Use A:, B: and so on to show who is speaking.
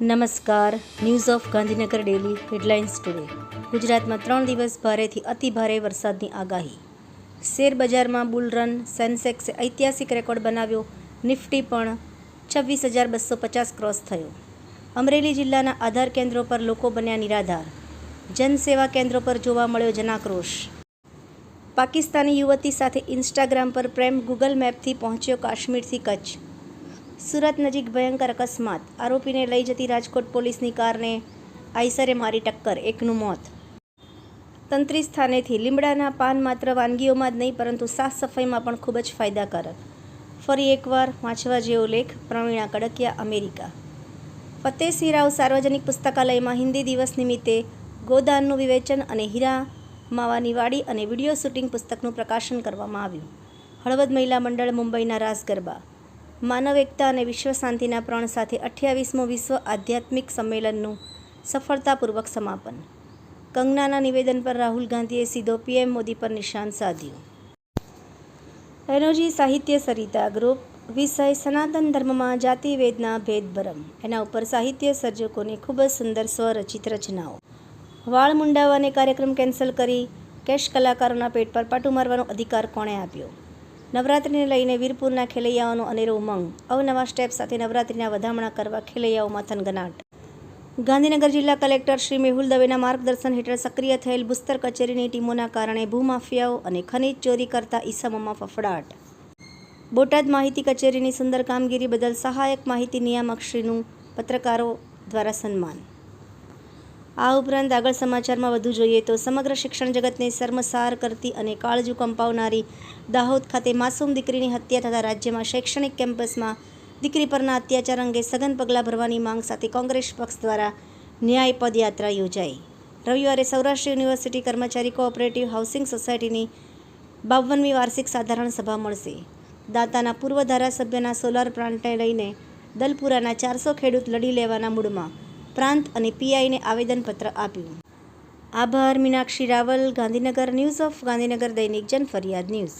A: નમસ્કાર. News of Gandhinagar daily headlines today ગુજરાતમાં ત્રણ દિવસ ભારેથી અતિ ભારે વરસાદની આગાહી. શેર બજારમાં બુલ સેન્સેક્સે ઐતિહાસિક રેકોર્ડ બનાવ્યો. નિફ્ટી પણ છવ્વીસ હજાર બસો પચાસ ક્રોસ થયો. અમરેલી જિલ્લાના આધાર કેન્દ્રો પર લોકો બન્યા નિરાધાર. જનસેવા કેન્દ્રો પર જોવા મળ્યો જનાક્રોશ. પાકિસ્તાની યુવતી સાથે ઇન્સ્ટાગ્રામ પર પ્રેમ ગૂગલ મેપથી પહોંચ્યો કાશ્મીરથી કચ્છ. સુરત નજીક ભયંકર અકસ્માત. આરોપીને લઈ જતી રાજકોટ પોલીસની કારને આઈસરે મારી ટક્કર, એકનું મોત. તંત્રી સ્થાનેથી લીમડાના પાન માત્ર વાનગીઓમાં જ નહીં, પરંતુ સાફ સફાઈમાં પણ ખૂબ જ ફાયદાકારક. ફરી એકવાર વાંચવા જેવો લેખ, પ્રવીણા કડકિયા, અમેરિકા. ફતેહસિંહ રાવ સાર્વજનિક પુસ્તકાલયમાં હિન્દી દિવસ નિમિત્તે ગોદાનનું વિવેચન અને હીરા માવાની વાડી અને વીડિયો શૂટિંગ પુસ્તકનું પ્રકાશન કરવામાં આવ્યું. હળવદ મહિલા મંડળ મુંબઈના રાસ ગરબા માનવ એકતા અને વિશ્વ શાંતિના પ્રણ સાથે અઠ્યાવીસમો વિશ્વ આધ્યાત્મિક સંમેલનનું સફળતાપૂર્વક સમાપન. કંગનાના નિવેદન પર રાહુલ ગાંધીએ સીધો પીએમ મોદી પર નિશાન સાધ્યું. એનોજી સાહિત્ય, સરિતા ગ્રુપ, વિષય, સનાતન ધર્મમાં જાતિવેદના ભેદભરમ એના ઉપર સાહિત્ય સર્જકોની ખૂબ જ સુંદર સ્વરચિત રચનાઓ. વાળ મુંડાવાને કાર્યક્રમ કેન્સલ કરી કેશ કલાકારોના પેટ પર પાટું મારવાનો અધિકાર કોણે આપ્યો? નવરાત્રિને લઈને વીરપુરના ખેલૈયાઓનો અનેરો ઉમંગ. અવનવા સ્ટેપ સાથે નવરાત્રિના વધામણા કરવા ખેલૈયાઓમાં થનગનાટ ગાંધીનગર જિલ્લા કલેક્ટર શ્રી મેહુલ દવેના માર્ગદર્શન હેઠળ સક્રિય થયેલ બુસ્તર કચેરીની ટીમોના કારણે ભૂમાફિયાઓ અને ખનીજ ચોરી કરતા ઈસમોમાં ફફડાટ. બોટાદ માહિતી કચેરીની સુંદર કામગીરી બદલ સહાયક માહિતી નિયામક શ્રીનું પત્રકારો દ્વારા સન્માન. આ ઉપરાંત આગળ સમાચારમાં વધુ જોઈએ તો સમગ્ર શિક્ષણ જગતને શર્મસાર કરતી અને કાળજુ કંપાવનારી દાહોદ ખાતે માસૂમ દીકરીની હત્યા થતાં રાજ્યમાં શૈક્ષણિક કેમ્પસમાં દીકરી પરના અત્યાચાર અંગે સઘન પગલાં ભરવાની માંગ સાથે કોંગ્રેસ પક્ષ દ્વારા ન્યાય પદયાત્રા યોજાઈ. રવિવારે સૌરાષ્ટ્ર યુનિવર્સિટી કર્મચારી કોઓપરેટિવ હાઉસિંગ સોસાયટીની બાવનમી વાર્ષિક સાધારણ સભા મળશે. દાતાના પૂર્વ ધારાસભ્યના સોલાર પ્લાન્ટને લઈને દલપુરાના ચારસો ખેડૂત લડી લેવાના મૂડમાં પ્રાંત અને પીઆઈને આવેદનપત્ર આપ્યું. આભાર, મીનાક્ષી રાવલ, ગાંધીનગર ન્યૂઝ ઓફ ગાંધીનગર દૈનિક જન ફરિયાદ ન્યૂઝ.